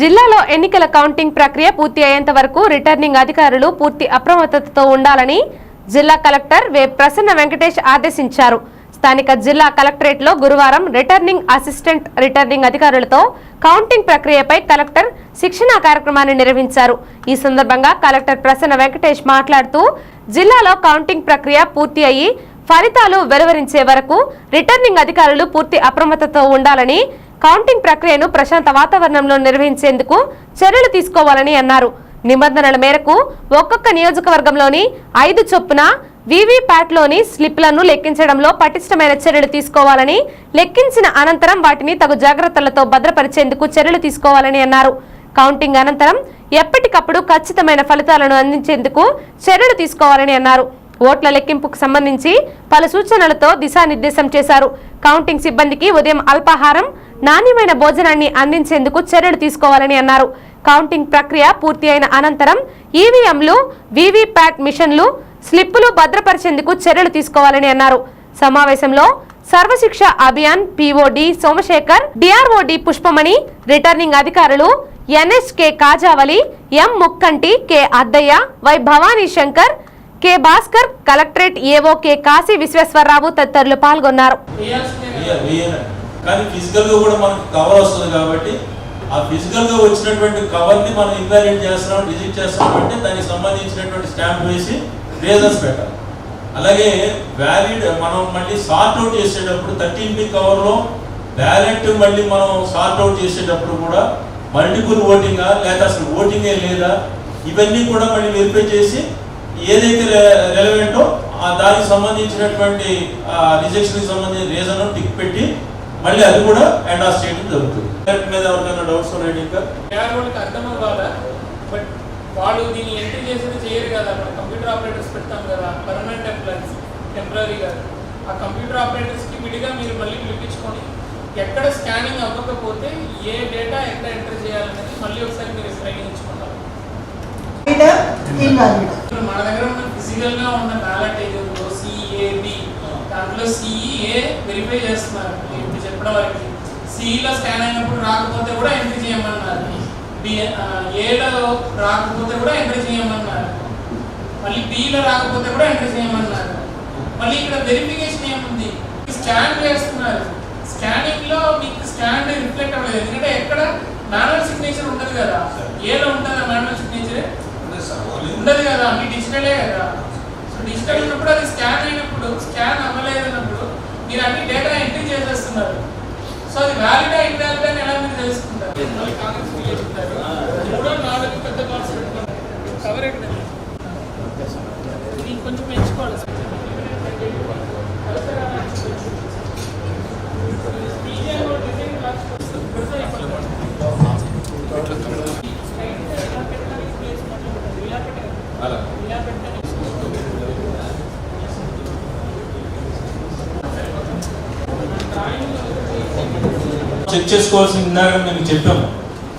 జిల్లాలో ఎన్నికల కౌంటింగ్ ప్రక్రియ పూర్తి అయ్యేంత వరకు రిటర్నింగ్ అధికారులు పూర్తి అప్రమత్తతతో ఉండాలని జిల్లా కలెక్టర్ వే ప్రసన్న వెంకటేష్ ఆదేశించారు. స్థానిక జిల్లా కలెక్టరేట్లో గురువారం రిటర్నింగ్ అసిస్టెంట్ రిటర్నింగ్ అధికారులతో కౌంటింగ్ ప్రక్రియపై కలెక్టర్ శిక్షణా కార్యక్రమాన్ని నిర్వహించారు. ఈ సందర్భంగా కలెక్టర్ ప్రసన్న వెంకటేష్ మాట్లాడుతూ జిల్లాలో కౌంటింగ్ ప్రక్రియ పూర్తి అయ్యి ఫలితాలు వెలువరించే వరకు రిటర్నింగ్ అధికారులు పూర్తి అప్రమత్తతో ఉండాలని కౌంటింగ్ ప్రక్రియను ప్రశాంత వాతావరణంలో నిర్వహించేందుకు చర్యలు తీసుకోవాలని అన్నారు. నిబంధనల మేరకు ఒక్కొక్క నియోజకవర్గంలోని ఐదు చొప్పున వీవీప్యాట్లోని స్లిప్లను లెక్కించడంలో పటిష్టమైన చర్యలు తీసుకోవాలని లెక్కించిన అనంతరం వాటిని తగు జాగ్రత్తలతో భద్రపరిచేందుకు చర్యలు తీసుకోవాలని అన్నారు. కౌంటింగ్ అనంతరం ఎప్పటికప్పుడు ఖచ్చితమైన ఫలితాలను అందించేందుకు చర్యలు తీసుకోవాలని అన్నారు. ఓట్ల లెక్కింపుకు సంబంధించి పలు సూచనలతో దిశానిర్దేశం చేశారు. కౌంటింగ్ సిబ్బందికి ఉదయం అల్పాహారం నాణ్యమైన భోజనాన్ని అందించేందుకు చర్యలు తీసుకోవాలని అన్నారు. కౌంటింగ్ ప్రక్రియ పూర్తి అయిన అనంతరం ఈవీఎంలు వీవీప్యాట్ మిషన్లు స్లిప్పులు భద్రపరిచేందుకు చర్యలు తీసుకోవాలని అన్నారు. సమావేశంలో Sarva Shiksha Abhiyan POD Somasekhar DROD Pushpamani returning అధికారులు NSK Kajavali M Mukkanti K Addaiah Y Bhavani Shankar K Bhaskar collectorate AO K Kasi Visweswara Rao తదితరులు పాల్గొన్నారు. కానీ ఫిజికల్గా కూడా మనకు కవర్ వస్తుంది కాబట్టి ఆ ఫిజికల్గా వచ్చినటువంటి కవర్ని మనం ఇన్వాలిడ్ చేస్తున్నాం విజిట్ చేస్తున్నాం అంటే దానికి సంబంధించినటువంటి స్టాంప్ వేసి రీజన్స్ పెట్టాలి. అలాగే వ్యాలిడ్ మనం మళ్ళీ సార్ట్ అవుట్ చేసేటప్పుడు థర్టీన్ బి కవర్లో బ్యాలెట్ మళ్ళీ మనం సార్ట్ అవుట్ చేసేటప్పుడు కూడా మల్టిపుల్ ఓటింగా లేదా అసలు ఓటింగే లేదా ఇవన్నీ కూడా మళ్ళీ వెరిఫై చేసి ఏదైతే రెలవెంటో ఆ దానికి సంబంధించినటువంటి రిజెక్షన్కి సంబంధించిన రీజన్ టిక్ పెట్టి మళ్ళీ అది కూడా ఎండాస్ చేయడం జరుగుతుంది. మీద ఎవరికైనా డౌట్స్ ఉన్నాయండి ఇంకా. అర్థం అవ్వాలా? బట్ వాళ్ళు దీన్ని ఎంట్రీ చేసేది చేయరు కదా. మన కంప్యూటర్ ఆపరేటర్స్ పెడతాం కదా. పర్మనెంట్ ఎంప్లాయీస్ టెంపరీగా ఆ కంప్యూటర్ ఆపరేటర్స్కి విడిగా మీరు మళ్ళీ పిలిపించుకొని ఎక్కడ స్కానింగ్ అవ్వకపోతే ఏ డేటా ఎక్కడ ఎంటర్ చేయాలనేది మళ్ళీ ఒకసారి మీరు ట్రైనింగ్ ఇచ్చుకుంటారు మన దగ్గర ఉన్న ఫిజికల్గా ఉన్న బ్యాలెట్ సిఈఏ వెరిఫై చేస్తున్నారు. ఇప్పుడు చెప్పడం వరకు. సిఈలో స్కాన్ అయినప్పుడు రాకపోతే కూడా ఎంట్రీ చేయమన్నారు. ఏలో రాకపోతే కూడా ఎంట్రీ చేయమన్నారు. మళ్ళీ బిలో రాకపోతే కూడా ఎంట్రీ చేయమన్నారు. మళ్ళీ ఇక్కడ వెరిఫికేషన్ ఏముంది? స్కాన్ చేస్తున్నారు. స్కానింగ్లో మీకు స్కాన్ రిఫ్లెక్ట్ అవ్వలేదు. ఎందుకంటే ఎక్కడ మాన్యువల్ సిగ్నేచర్ ఉండదు కదా. ఏలో ఉంటుందా మాన్యువల్ సిగ్నేచర్ ఉండదు కదా. అన్ని డిజిటలే కదా. సో డిజిటల్ ఉన్నప్పుడు అది స్కాన్ అయినప్పుడు స్కాన్ అవ్వలేదు అన్నప్పుడు మీరు అన్ని డేటా ఎంట్రీ చేసేస్తున్నారు సో అది వ్యాలిడా ఇన్వాలిడ్ అని ఎలా మీరు తెలుసుకుంటారు? చెక్ చేసుకోవాల్సి ఇందాక మేము చెప్పాము.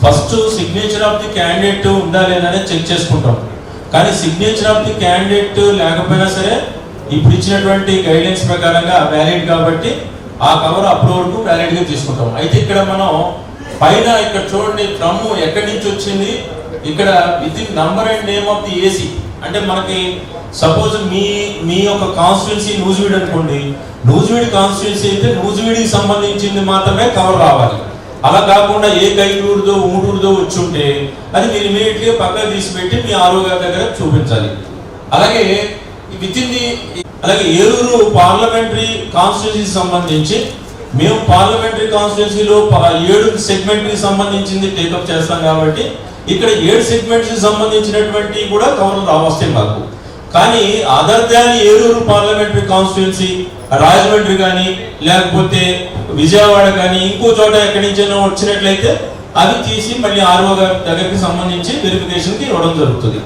First signature of the candidate ఉందా అనేది చెక్ చేసుకుంటాం. కానీ సిగ్నేచర్ ఆఫ్ ది క్యాండిడేట్ లేకపోయినా సరే ఇప్పుడు ఇచ్చినటువంటి గైడ్లైన్స్ ప్రకారంగా వ్యాలిడ్ కాబట్టి ఆ కవర్ అప్పుడు వరకు వ్యాలిడ్గా తీసుకుంటాం. అయితే ఇక్కడ మనం పైన ఇక్కడ చూడండి ఫ్రమ్ ఎక్కడి నుంచి వచ్చింది? ఇక్కడ with in number and name of the AC అంటే మనకి సపోజ్ మీ మీ యొక్క కాన్స్టిట్యున్సీ నూజివీడ్ అనుకోండి. నూజివీడ్ కాన్స్టిట్యున్సీ అయితే నూజివీడికి సంబంధించింది మాత్రమే కవర్ రావాలి. అలా కాకుండా ఏ కైటూరుదో ఊటూరుదో వచ్చి ఉంటే అది మీరు ఇమీడియట్లీ పక్కన తీసిపెట్టి మీ ఆరో గారి దగ్గర చూపించాలి. అలాగే విత్ ఇన్ ది అలాగే ఏలూరు పార్లమెంటరీ కాన్స్టిట్యున్సీకి సంబంధించి మేము పార్లమెంటరీ కాన్స్టిట్యున్సీలో ఏడు సెగ్మెంట్కి సంబంధించింది టేకప్ చేస్తాం కాబట్టి ఇక్కడ ఏడు సెగ్మెంట్స్కి సంబంధించినటువంటి కూడా కవర్లు వస్తాయి మాకు. కానీ other than Eluru parliamentary constituency Rajahmundry కానీ లేకపోతే విజయవాడ కానీ ఇంకో చోట ఎక్కడి నుంచైనా వచ్చినట్లయితే అవి తీసి మళ్ళీ ఆర్ఓ గారి దగ్గరికి సంబంధించి వెరిఫికేషన్కి ఇవ్వడం జరుగుతుంది.